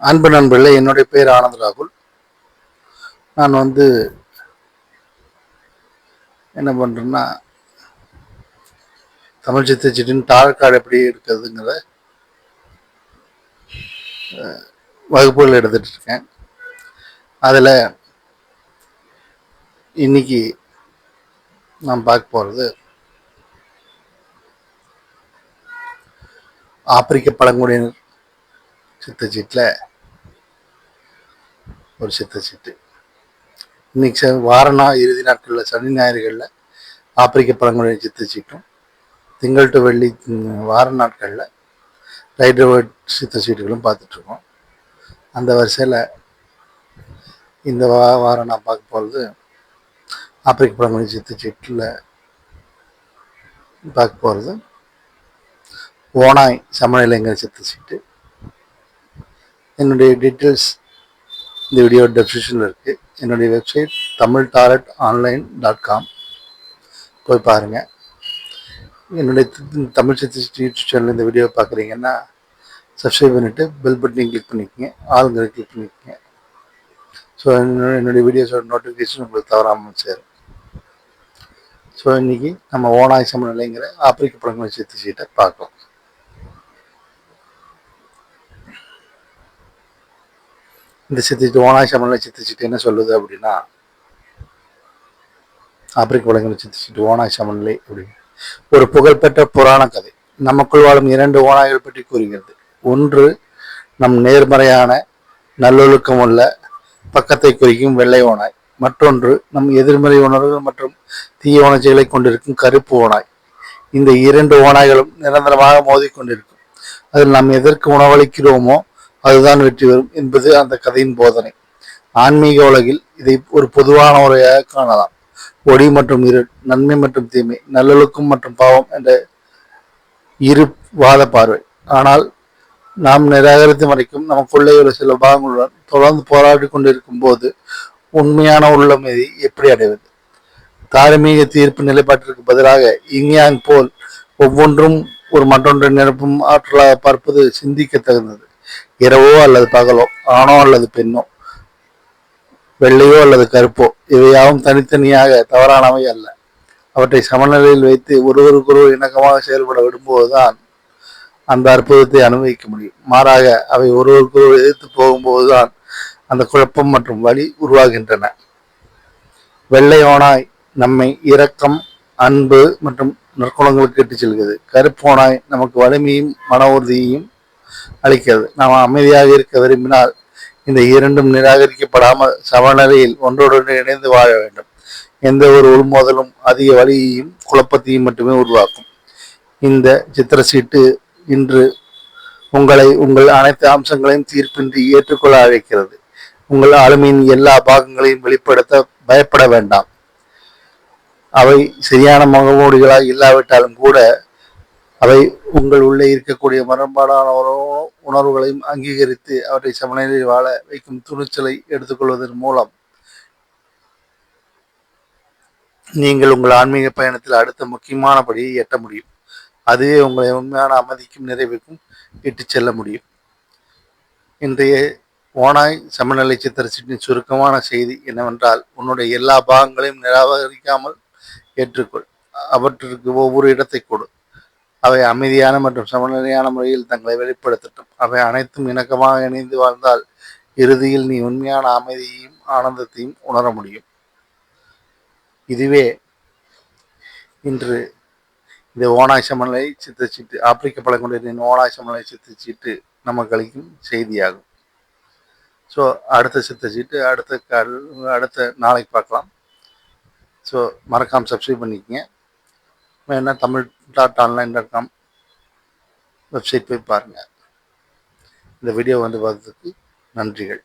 அன்பு நண்பர்களே என்னுடைய பேர் ஆனந்த் ராகுல். நான் வந்து என்ன பண்ணுறேன்னா தமிழ் சித்திச்சிட்டின் தாழ்காடு எப்படி இருக்கிறதுங்கிற வகுப்புகள் எடுத்துட்டு இருக்கேன் அதில் இன்னைக்கு நான் பார்க்க போகிறது ஆப்பிரிக்க பழங்குடியினர் சித்தச்சீட்டில் ஒரு சித்தச்சீட்டு இன்னைக்கு ச- வார நாள் இறுதி நாட்களில் சனி ஞாயிறுகளில் ஆப்பிரிக்க பழங்குடி சித்த சீட்டும் திங்கள் டு வெள்ளி வார நாட்களில் சித்து சீட்டுகளும் பார்த்துட்ருக்கோம். அந்த வரிசையில் இந்த வா வாரம் நான் பார்க்க போகிறது ஆப்பிரிக்க பழங்குடி சித்தச்சீட்டில் பார்க்க போகிறது ஓனாய் சமநிலைங்கிற சித்தச்சீட்டு என்னுடைய டீட்டெயில்ஸ் இந்த வீடியோ டெஸ்கிரிப்ஷனில் இருக்குது என்னுடைய website Tamil talent online dot com போய் பாருங்கள் என்னுடைய தமிழ் சித்தி யூடியூப் சேனல் இந்த வீடியோ பார்க்குறீங்கன்னா சப்ஸ்கிரைப் பண்ணிவிட்டு பெல் பட்டனையும் கிளிக் பண்ணிக்கோங்க. ஆளுங்களை கிளிக் பண்ணிக்கோங்க. ஸோ என்னுடைய என்னுடைய வீடியோஸோட நோட்டிஃபிகேஷன் உங்களுக்கு தவறாமல் சேரும். ஸோ இன்றைக்கி நம்ம ஓனாய் சமநிலைங்கிற ஆப்பிரிக்க படங்களை சித்தி சீட்டை பார்க்கலாம் இந்த சித்தி ஓனாய் சமநிலை சித்தி என்ன சொல்லுது? அப்படின்னா ஆப்பிரிக்க பழங்குடி சித்தி சீட்டு ஓனாய் சமநிலை அப்படின்னு. ஒரு புகழ்பெற்ற புராண கதை. நமக்குள் வாழும் இரண்டு ஓநாய்கள் பற்றி கூறுகிறது. ஒன்று நம் நேர்மறையான நல்லொழுக்கம் உள்ள பக்கத்தை குறிக்கும் வெள்ளை ஓநாய். மற்றொன்று நம் எதிர்மறை உணர்வுகள் மற்றும் தீய உணர்ச்சிகளை கொண்டிருக்கும் கருப்பு ஓநாய். இந்த இரண்டு ஓநாய்களும் நிரந்தரமாக மோதிக்கொண்டிருக்கும். அதில் நாம் எதற்கு உணவளிக்கிறோமோ அதுதான் வெற்றி பெறும் என்பது அந்த கதையின் போதனை. ஆன்மீக உலகில் இதை ஒரு பொதுவான உரையாக காணலாம். ஒளி மற்றும் இருள் நன்மை மற்றும் தீமை நல்லொழுக்கம் மற்றும் பாவம் என்ற இரு வாத பார்வை. ஆனால் நாம் நிராகரித்து மறைக்கும் நமக்குள்ளே ஒரு சில பாகங்களுடன் தொடர்ந்து போராடி கொண்டிருக்கும் போது உண்மையான உள்ளமைதி எப்படி அடைவது? தார்மீக தீர்ப்பு நிலைப்பாட்டிற்கு பதிலாக இங்யாங் போல் ஒவ்வொன்றும் ஒரு மற்றொன்றை நிரப்பும் ஆற்றலாக பார்ப்பது சிந்திக்க தகுந்தது இரவோ அல்லது பகலோ ஆணோ அல்லது பெண்ணோ வெள்ளையோ அல்லது கருப்போ இவையாவும் தனித்தனியாக தவறானவை அல்ல. அவற்றை சமநிலையில் வைத்து ஒருவருக்கொருவர் இணக்கமாக செயல்பட விடும்போதுதான் அந்த அற்புதத்தை அனுபவிக்க முடியும். மாறாக அவை ஒருவருக்கொருவர் எதிர்த்து போகும்போதுதான் அந்த குழப்பம் மற்றும் வலி உருவாகின்றன. வெள்ளை ஓனாய் நம்மை இரக்கம் அன்பு மற்றும் நற்குணங்களுக்கு இட்டுச் செல்கிறது. கருப்போனாய் நமக்கு வலிமையும் மன உறுதியையும் அளிக்கிறது. நாம் அமைதியாக இருக்க விரும்பினால் இந்த இரண்டும் நிராகரிக்கப்படாமல் சமநிலையில் ஒன்றோடொன்று இணைந்து வாழ வேண்டும். எந்த ஒரு உள்மோதலும் அதிக வலியையும் குழப்பத்தையும் மட்டுமே உருவாக்கும். இந்த சித்திர சீட்டு இன்று உங்களை உங்கள் அனைத்து அம்சங்களையும் தீர்ப்பின்றி ஏற்றுக்கொள்ள அழைக்கிறது. உங்கள் ஆளுமையின் எல்லா பாகங்களையும் வெளிப்படுத்த பயப்பட வேண்டாம். அவை சரியான முகமூடிகளாக இல்லாவிட்டாலும் கூட அவை உங்கள் உள்ளே இருக்கக்கூடிய முரண்பாடான உணர்வுகளையும் அங்கீகரித்து அவற்றை சமநிலையில் வாழ வைக்கும் துணிச்சலை எடுத்துக்கொள்வதன் மூலம் நீங்கள் உங்கள் ஆன்மீக பயணத்தில் அடுத்த முக்கியமான படியை எட்ட முடியும். அதுவே உங்களை உண்மையான அமைதிக்கும் நிறைவுக்கும் இட்டு செல்ல முடியும். இன்றைய ஓனாய் சமநிலை சித்திரச்சிட்டின் சுருக்கமான செய்தி என்னவென்றால் உன்னுடைய எல்லா பாகங்களையும் நிராகரிக்காமல் ஏற்றுக்கொள். அவற்றிற்கு ஒவ்வொரு இடத்தை கொடு. அவை அமைதியான மற்றும் சமநிலையான முறையில் தங்களை வெளிப்படுத்தட்டும். அவை அனைத்தும் இணக்கமாக இணைந்து வாழ்ந்தால் இறுதியில் நீ உண்மையான அமைதியையும் ஆனந்தத்தையும் உணர முடியும். இதுவே இன்று இந்த ஓனாய் சமநிலை சித்தச்சீட்டு ஆப்பிரிக்க பழங்குடியினரின் ஓனாய் சமநிலை சித்தச்சீட்டு நமக்கு அளிக்கும் செய்தியாகும். ஸோ அடுத்த சித்தச்சீட்டு அடுத்த அடுத்த நாளைக்கு பார்க்கலாம். ஸோ மறக்காமல் சப்ஸ்கிரைப் பண்ணிக்கங்க. வேணால் Tamil dot online dot com website போய் பாருங்கள் இந்த வீடியோ வந்து பார்த்ததுக்கு நன்றிகள்.